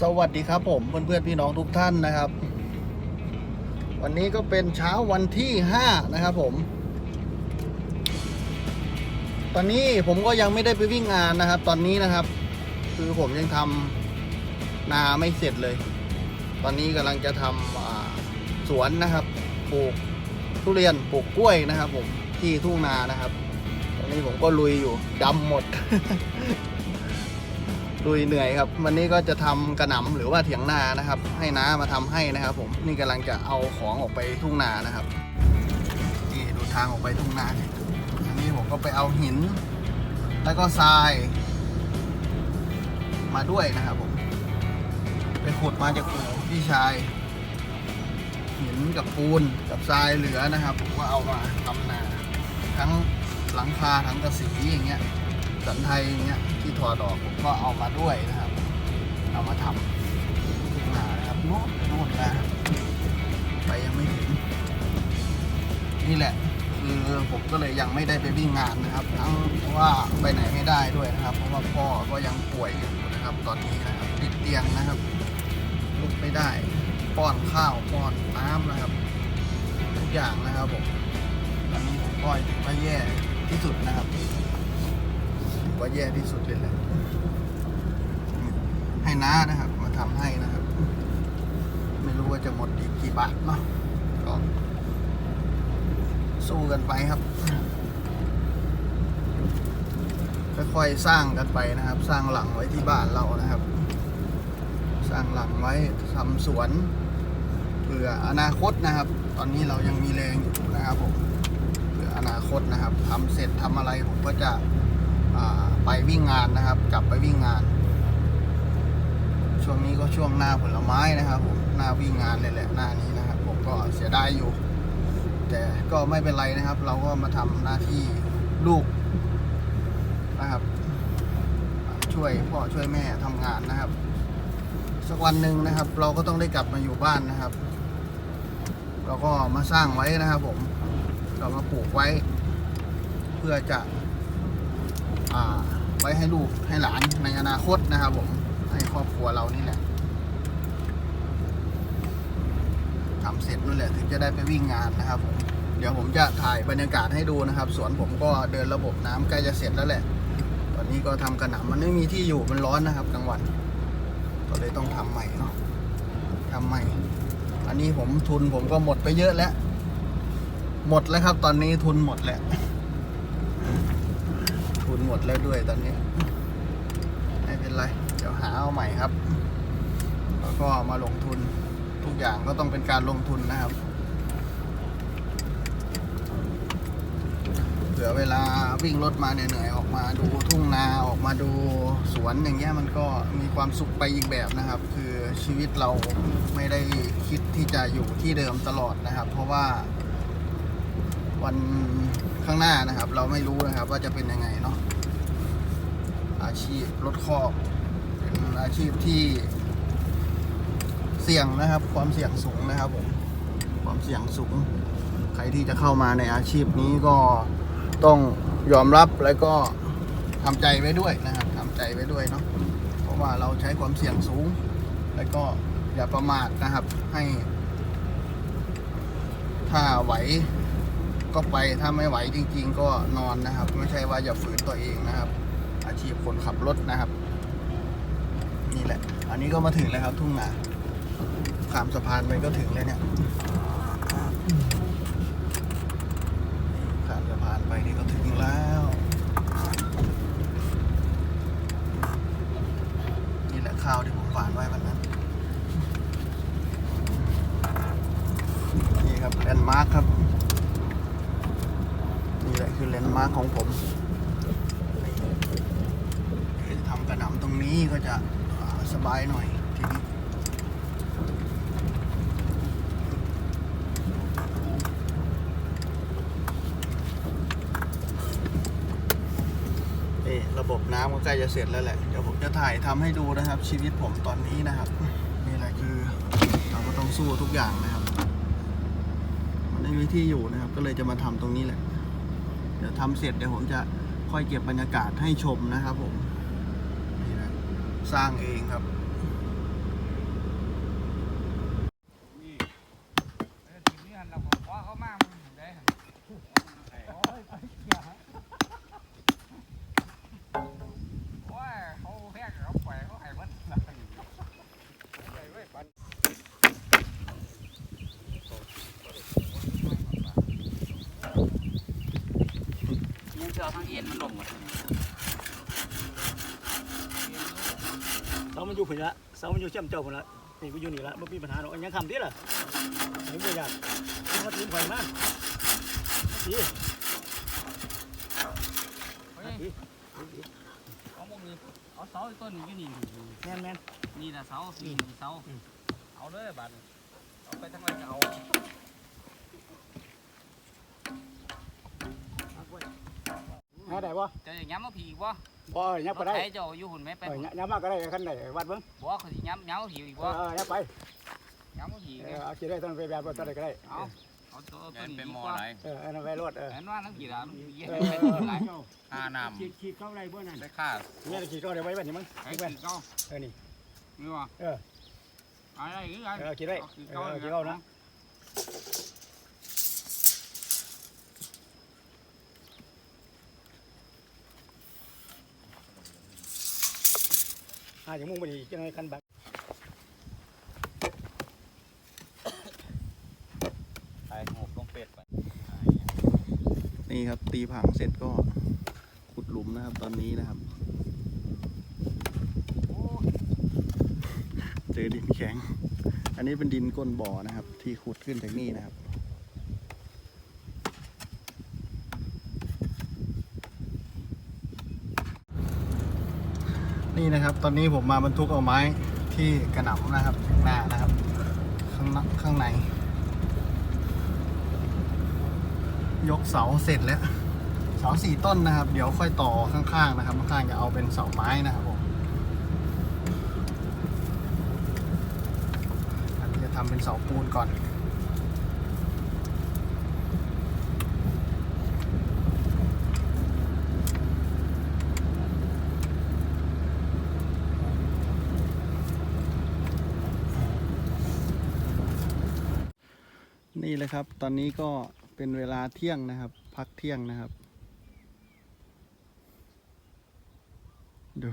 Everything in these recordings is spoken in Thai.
สวัสดีครับผมเพื่อนๆพี่น้องทุกท่านนะครับ วันนี้ก็เป็นเช้าวันที่ 5 นะครับผม ตอนนี้ผมก็ยังไม่ได้ไปวิ่งงานนะครับ ตอนนี้นะครับ คือผมยังทำนาไม่เสร็จเลย ตอนนี้กำลังจะทำอ่าสวนนะครับปลูกทุเรียนปลูกกล้วยนะครับ ผมที่ทุ่งนานะครับ ตอนนี้ผมก็ลุยอยู่ดำหมด ลุยเหนื่อยครับ วันนี้ก็จะทำกระหน่ำหรือว่าเถียงนานะครับ ให้น้ามาทำให้นะครับผมนี่กำลังจะเอาของออกไปทุ่งนานะครับนี่ดูทางออกไปทุ่งนาเนี่ยอันนี้ผมก็ไปเอาหิน แล้วก็ทราย มาด้วยนะครับผมไปขุดมาจากปู่พี่ชาย หินกับปูนกับทรายเหลือนะครับผมก็เอามาทำนา ทั้งหลังคาทั้งกระสีอย่างเงี้ยสันไทยอย่างเงี้ย ที่ถอดออกผมก็เอามาด้วยนะครับ เอามาทำทุ่งนานะครับโน้ตโน้ตนะไปยังไม่ถึงนี่แหละคือผมก็เลยยังไม่ได้ไปวิ่งงานนะครับทั้งว่าไปไหนไม่ได้ด้วยนะครับ เพราะว่าพ่อก็ยังป่วยอยู่นะครับ ตอนนี้นะครับติดเตียงนะครับลุกไม่ได้ป้อนข้าวป้อนน้ำนะครับ ทุกอย่างนะครับผมตอนนี้ผมก็ถือว่าแย่ที่สุดนะครับ ว่าแย่ที่สุดเลยแหละ ให้น้านะครับ มาทำให้นะครับ ไม่รู้ว่าจะหมดอีกกี่บาทเนาะก็สู้กันไปครับค่อยๆสร้างกันไปนะครับ สร้างหลังไว้ที่บ้านเรานะครับ สร้างหลังไว้ทำสวนเผื่ออนาคตนะครับ ตอนนี้เรายังมีแรงอยู่นะครับผมเผื่ออนาคตนะครับทำเสร็จทำอะไรผมก็จะ ไปวิ่งงานนะครับ กลับไปวิ่งงาน ช่วงนี้ก็ช่วงหน้าผลไม้นะครับผมหน้าวิ่งงานเลยแหละหน้านี้นะครับ ผมก็เสียดายอยู่ แต่ก็ไม่เป็นไรนะครับ เราก็มาทำหน้าที่ลูกนะครับ ช่วยพ่อช่วยแม่ทำงานนะครับ สักวันหนึ่งนะครับ เราก็ต้องได้กลับมาอยู่บ้านนะครับ เราก็มาสร้างไว้นะครับ ผม เรามาปลูกไว้ เพื่อจะ ไว้ให้ลูกให้หลานในอนาคตนะครับผมให้ครอบครัวเรานี่แหละทำเสร็จนั่นแหละถึงจะได้ไปวิ่งงานนะครับผมเดี๋ยวผมจะถ่ายบรรยากาศให้ดูนะครับ สวนผมก็เดินระบบน้ำใกล้จะเสร็จแล้วแหละ ตอนนี้ก็ทำกระหน่ำมันไม่มีที่อยู่มันร้อนนะครับกลางวัน ก็เลยต้องทำใหม่เนาะทำใหม่ อันนี้ผมทุนผมก็หมดไปเยอะแล้ว หมดแล้วครับ ตอนนี้ทุนหมดแล้ว ทุนหมดแล้วด้วยตอนนี้ ไม่เป็นไร เดี๋ยวหาเอาใหม่ครับ แล้วก็มาลงทุนทุกอย่างก็ต้องเป็นการลงทุนนะครับเผื่อเวลาวิ่งรถมาเหนื่อยๆออกมาดูทุ่งนาออกมาดูสวนอย่างเงี้ยมันก็มีความสุขไปอีกแบบนะครับ คือชีวิตเราไม่ได้คิดที่จะอยู่ที่เดิมตลอดนะครับ เพราะว่าวัน ข้างหน้านะครับ เราไม่รู้นะครับว่าจะเป็นยังไงเนาะอาชีพรถคอกเป็นอาชีพที่เสี่ยงนะครับ ความเสี่ยงสูงนะครับผมความเสี่ยงสูง ใครที่จะเข้ามาในอาชีพนี้ก็ต้องยอมรับแล้วก็ทำใจไว้ด้วยนะครับทำใจไว้ด้วยเนาะเพราะว่าเราใช้ความเสี่ยงสูง แล้วก็อย่าประมาทนะครับให้ ถ้าไหว ก็ไปถ้าไม่ไหวจริง ๆ ก็นอนนะครับ ไม่ใช่ว่าอย่าฝืนตัวเองนะครับ อาชีพคนขับรถนะครับ นี่แหละ อันนี้ก็มาถึงแล้วครับ ทุ่งนาข้ามสะพานไปก็ถึงแล้วเนี่ยข้ามสะพานไปนี่ก็ถึงแล้ว นี่แหละข้าวที่ผมฝานไว้วันนั้น นี่ครับแลนด์มาร์คครับ นี่แหละคือเลนด์มาร์คของผมนี่ทำกระหน่ำตรงนี้ก็จะอ่าสบายหน่อยทีนี้ นี่ระบบน้ำก็ใกล้จะเสร็จแล้วแหละ เดี๋ยวผมจะถ่ายทำให้ดูนะครับ ชีวิตผมตอนนี้นะครับ นี่แหละคือเราก็ต้องสู้ทุกอย่างนะครับมันไม่มีที่อยู่นะครับ ก็เลยจะมาทำตรงนี้แหละ เดี๋ยวทำเสร็จเดี๋ยวผมจะค่อยเก็บบรรยากาศให้ชมนะครับผม นี่นะ สร้างเองครับ เสื้อทั้งเอ็นมันลงหมดเสามันอยู่ผุนละเสามันอยู่เชื่อมเจ้าผุนละนี่กูอยู่นี่ละไม่มีปัญหาหรอกอัยังทำที่ล่ะเห็นบ่อยากมาทีมข่อมาที ดีเฮ้ยเอามงนี้เอาเสาไอ้ต้นนี้อยู่นี่แม่นแม่นนี่นะเสานี่เสาเอาเลยบัดเอาไปทางไหนก็เอาหาได้บ่จะอย่างย้ำมาผีอีกบ่บ่ยับก็ได้ใช้เจ้าอยู่หุ่นไหมไปเออยับมาก็ได้คันได้วัดเบิ่งบ่เขาสิย้ำย้ำมาผีอีกเอบ่อยับไปย้ำมาผีอีกเอเนี่ยอเอาสิได้ต้องไปแบบบ่ต้องได้ก็ได้เอา เอาตัวต้นนี้เป็นดีหมกอว่าอะไรเอออันนั้นไปรถเออเห็นว่าทั้งกี่ละมันเยี่ยเอมอเป็นหลายค่าน้ขีดขีดเข้าไรบ่นั่นำได้ค่าเนี่ยขีดเข้าได้ไว้บัดนี้มึงไอ้ขีดไว้กี่เก้าเออนี่นี่วะเอออะไรคือไงเออขีดได้กี่เอเก้าอขีดเข้านะอ่าอย่างมุ่งไปนี่จังได๋คันบัก ไปหกลงเป็ดไป นี่ครับ ตีผังเสร็จก็ขุดหลุมนะครับ ตอนนี้นะครับเจอดินแข็ง อันนี้เป็นดินก้นบ่อนะครับ ที่ขุดขึ้นจากนี่นะครับนี่นะครับตอนนี้ผมมาบรรทุกเอาไม้ที่กระหน่ำนะครับข้างหน้านะครับ ข้างนข้างใน ยกเสาเสร็จแล้ว เสาสี่ต้นนะครับ เดี๋ยวค่อยต่อข้างๆนะครับ ข้างๆจะเอาเป็นเสาไม้นะครับผมอันนี้จะทำเป็นเสาปูนก่อนนี่เลยครับ ตอนนี้ก็ เป็นเวลาเที่ยงนะครับ พักเที่ยงนะครับ ดู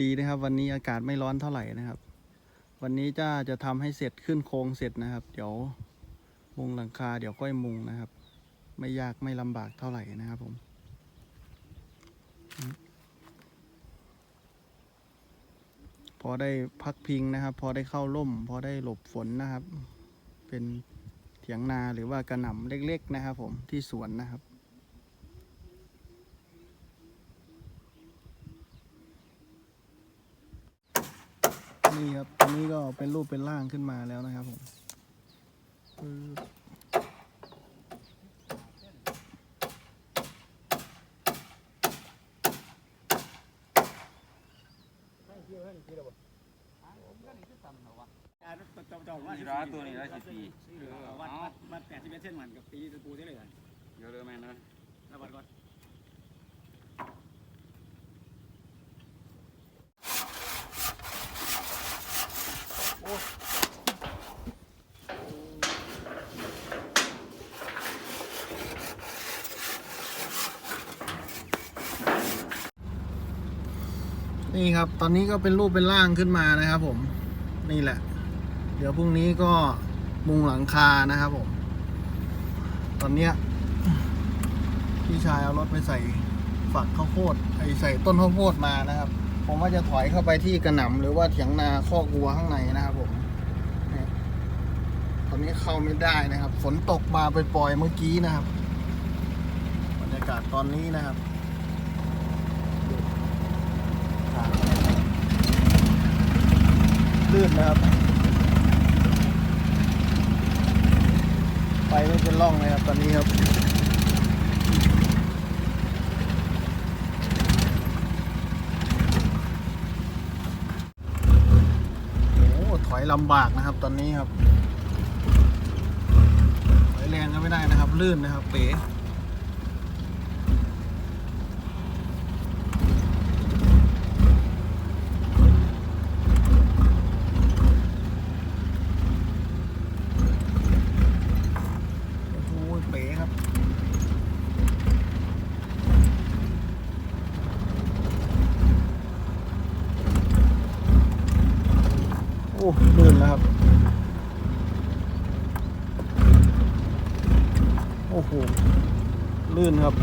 ดีนะครับ วันนี้อากาศไม่ร้อนเท่าไหร่นะครับ วันนี้จะจะทำให้เสร็จขึ้นโครงเสร็จนะครับ เดี๋ยวมุงหลังคา เดี๋ยวค่อยมุงนะครับ ไม่ยากไม่ลำบากเท่าไหร่นะครับผมพอได้พักพิงนะครับ พอได้เข้าร่ม พอได้หลบฝนนะครับ เป็น ยงนาหรือว่ากระหน่ำเล็ก ๆ นะครับ ผมที่สวนนะครับ นี่ครับตอนนี้ก็เป็นรูปเป็นร่างขึ้นมาแล้วนะครับผมปึ๊บนี่ร้านตัวนี้ร้านสิบปีวัดวัดวัด81เส้นมันกับปีตะปูได้เลยเดี๋ยวเริ่มแม่นะแล้ววัดก่อนนี่ครับ ตอนนี้ก็เป็นรูปเป็นร่างขึ้นมานะครับผม นี่แหละเดี๋ยวพรุ่งนี้ก็มุงหลังคานะครับผม ตอนเนี้ยพี่ชายเอารถไปใส่ฝักข้าวโพดไอใส่ต้นข้าวโพดมานะครับ ผมว่าจะถอยเข้าไปที่กระหน่ำหรือว่าเถียงนาคอกวัวข้างในนะครับผมตอนนี้เข้าไม่ได้นะครับ ฝนตกมาไปปล่อยเมื่อกี้นะครับบรรยากาศตอนนี้นะครับลื่นนะครับ ไปไม่เป็นร่องเลยครับตอนนี้ครับโอ้ถอยลำบากนะครับตอนนี้ครับถอยแรงก็ไม่ได้นะครับ ลื่นนะครับ เป๋ โอ้ลื่นแล้วครับ โอ้โห ลื่นครับ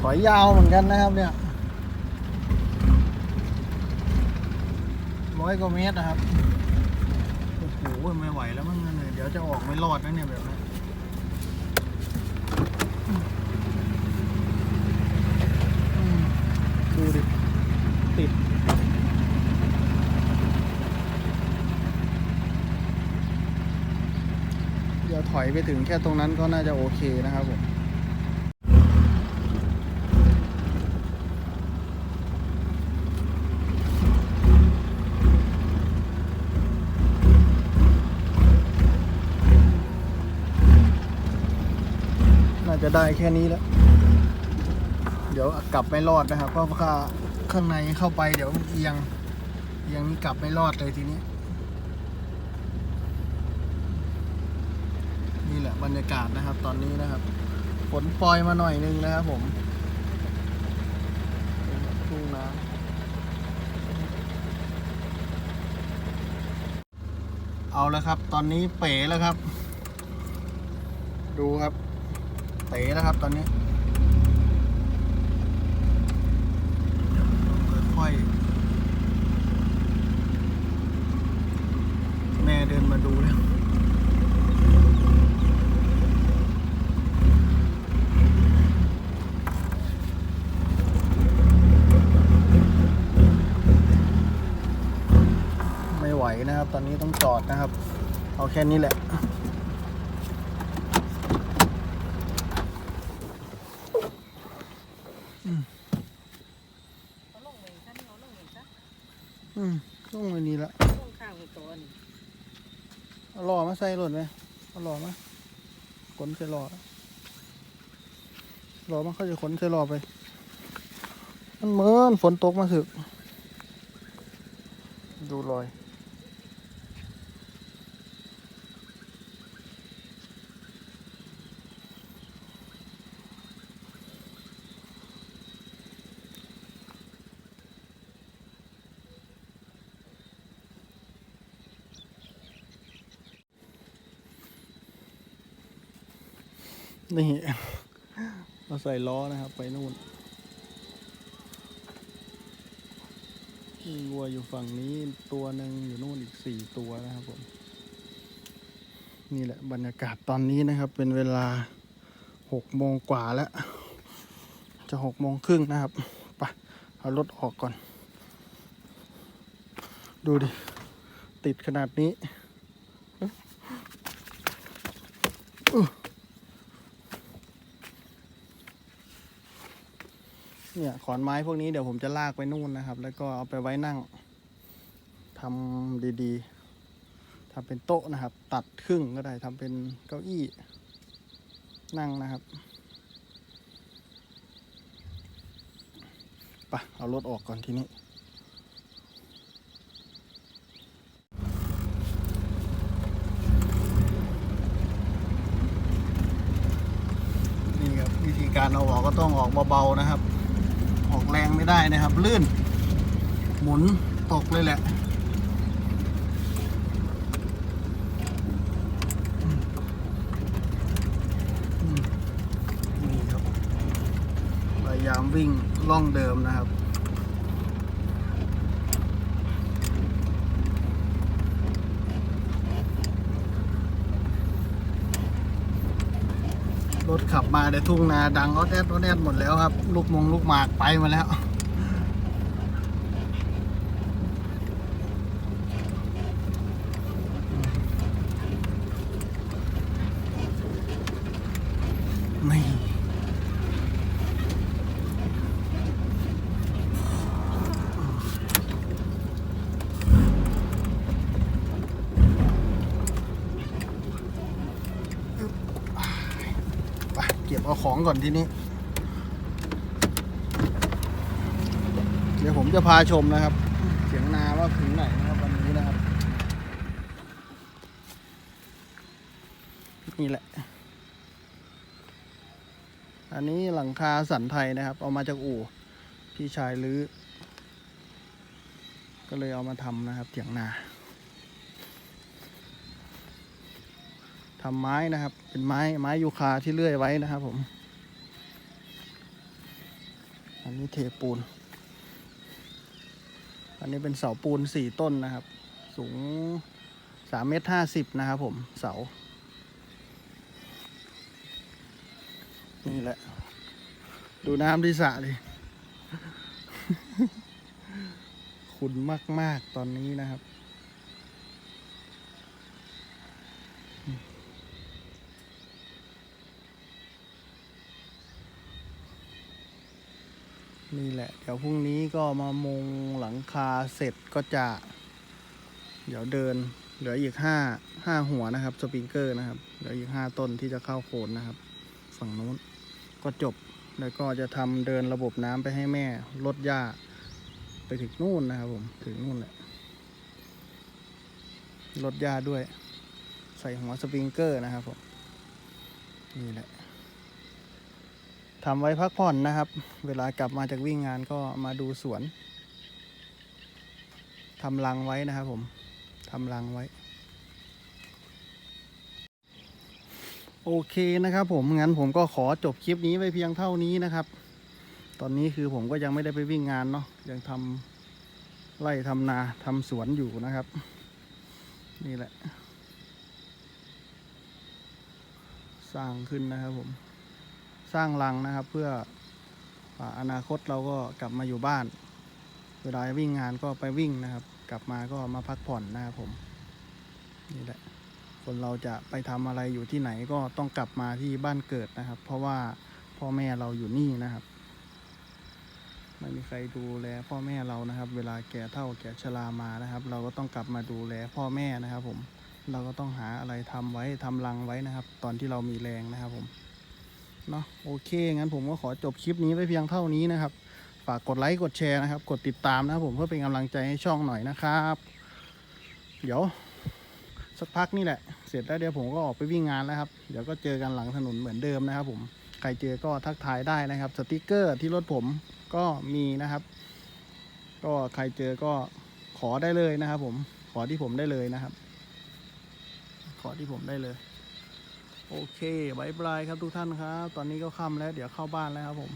ถอยยาวเหมือนกันนะครับเนี่ยร้อยกว่าเมตรนะครับ โอ้โห ไม่ไหวแล้วมั้งเนี่ยเดี๋ยวจะออกไม่รอดนะเนี่ยแบบ ถอยไปถึงแค่ตรงนั้นก็น่าจะโอเคนะครับผมน่าจะได้แค่นี้แล้ว เดี๋ยวกลับไม่รอดนะครับ เพราะว่าข้างในเข้าไปเดี๋ยวเอียงเอียงนี่กลับไม่รอดเลยทีนี้ นี่แหละบรรยากาศนะครับ ตอนนี้นะครับฝนปล่อยมาหน่อยนึงนะครับผมทุ่งนาเอาแล้วครับ ตอนนี้เป๋แล้วครับ ดูครับเต๋แล้วครับ ตอนนี้ค่อยแม่เดินมาดูแล้ว ไม่ไหวนะครับ ตอนนี้ต้องจอดนะครับ เอาแค่นี้แหละเอาลงเลยซะนี่เอาลงเลยซะอืมต้องอันนี้ละลงข้างตัวนี่เอาหล่อมาใส่รถไหมเอาหล่อมาขนใส่หล่อหล่อมาเขาจะขนใส่หล่อไป มันเหมือนฝนตกมาสึก ดูรอย นี่เราใส่ล้อนะครับ ไปนู่นวัวอยู่ฝั่งนี้ตัวหนึ่งอยู่นู่นอีกสี่ตัวนะครับผม นี่แหละบรรยากาศตอนนี้นะครับ เป็นเวลาหกโมงกว่าแล้ว จะหกโมงครึ่งนะครับไปเอารถออกก่อน ดูดิ ติดขนาดนี้ เนี่ย ขอนไม้พวกนี้เดี๋ยวผมจะลากไปนู่นนะครับ แล้วก็เอาไปไว้นั่งทำดีๆทำเป็นโต๊ะนะครับ ตัดครึ่งก็ได้ทำเป็นเก้าอี้นั่งนะครับไปเอารถออกก่อนทีนี้นี่ครับวิธีการเอาออกก็ต้องออกเบาๆนะครับ ออกแรงไม่ได้นะครับ ลื่น หมุนตกเลยแหละนี่ครับพยายามวิ่งล่องเดิมนะครับ รถขับมาในทุ่งนาดังออดแอดออดแอดหมดแล้วครับ ลูกมงลูกหมากไปมาแล้วนี่ไปเก็บเอา ของก่อนที่นี้ เดี๋ยวผมจะพาชมนะครับเสียงนาว่าถึงไหนนะครับวันนี้นะครับ นี่แหละ อันนี้หลังคาสันไทยนะครับ เอามาจากอู่พี่ชายลื้อ ก็เลยเอามาทำนะครับเถียงนาทำไม้นะครับ เป็นไม้ไม้ยูคาที่เลื่อยไว้นะครับผม นนี้เทปูน อันนี้เป็นเสาปูนสี่ต้นนะครับ สูงสามเมตรห้าสิบนะครับผม เสา นี่แหละ ดูน้ำที่สระดิขุนมาก ๆ ตอนนี้นะครับ นี่แหละ เดี๋ยวพรุ่งนี้ก็มามุงหลังคาเสร็จก็จะ เดี๋ยวเดิน เหลืออีกห้าห้าหัวนะครับ สปริงเกอร์นะครับ เหลืออีกห้าต้นที่จะเข้าโคนนะครับ ฝั่งนู้นก็จบ แล้วก็จะทำเดินระบบน้ำไปให้แม่ลดหญ้า ไปถึงนู่นนะครับผม ถึงนู่นแหละลดหญ้าด้วย ใส่หัวสปริงเกอร์นะครับผม นี่แหละ ทำไว้พักผ่อนนะครับ เวลากลับมาจากวิ่งงานก็มาดูสวนทำรังไว้นะครับผมทำรังไว้ โอเคนะครับผมงั้นผมก็ขอจบคลิปนี้ไว้เพียงเท่านี้นะครับ ตอนนี้คือผมก็ยังไม่ได้ไปวิ่งงานเนาะยังทำไร่ทำนาทำสวนอยู่นะครับ นี่แหละ สร้างขึ้นนะครับผม สร้างรังนะครับ เพื่ออนาคตเราก็กลับมาอยู่บ้าน เวลาวิ่งงานก็ไปวิ่งนะครับ กลับมาก็มาพักผ่อนนะครับผมนี่แหละคนเราจะไปทำอะไรอยู่ที่ไหนก็ต้องกลับมาที่บ้านเกิดนะครับ เพราะว่าพ่อแม่เราอยู่นี่นะครับไม่มีใครดูแลพ่อแม่เรานะครับ เวลาแก่เท่าแก่ชรามานะครับ เราก็ต้องกลับมาดูแลพ่อแม่นะครับ ผมเราก็ต้องหาอะไรทำไว้ทำรังไว้นะครับ ตอนที่เรามีแรงนะครับผม เนาะโอเค งั้นผมก็ขอจบคลิปนี้ไว้เพียงเท่านี้นะครับ ฝากกดไลค์กดแชร์นะครับ กดติดตามนะครับผมเพื่อเป็นกำลังใจให้ช่องหน่อยนะครับ เดี๋ยวสักพักนี่แหละ เสร็จแล้วเดี๋ยวผมก็ออกไปวิ่งงานแล้วครับ เดี๋ยวก็เจอกันหลังถนนเหมือนเดิมนะครับ ผม ใครเจอก็ทักทายได้นะครับ สติกเกอร์ที่รถผมก็มีนะครับ ก็ใครเจอก็ขอได้เลยนะครับ ผม ขอที่ผมได้เลยนะครับ ขอที่ผมได้เลย โอเคบายบายครับทุกท่านครับ ตอนนี้ก็ค่ำแล้ว เดี๋ยวเข้าบ้านแล้วครับผม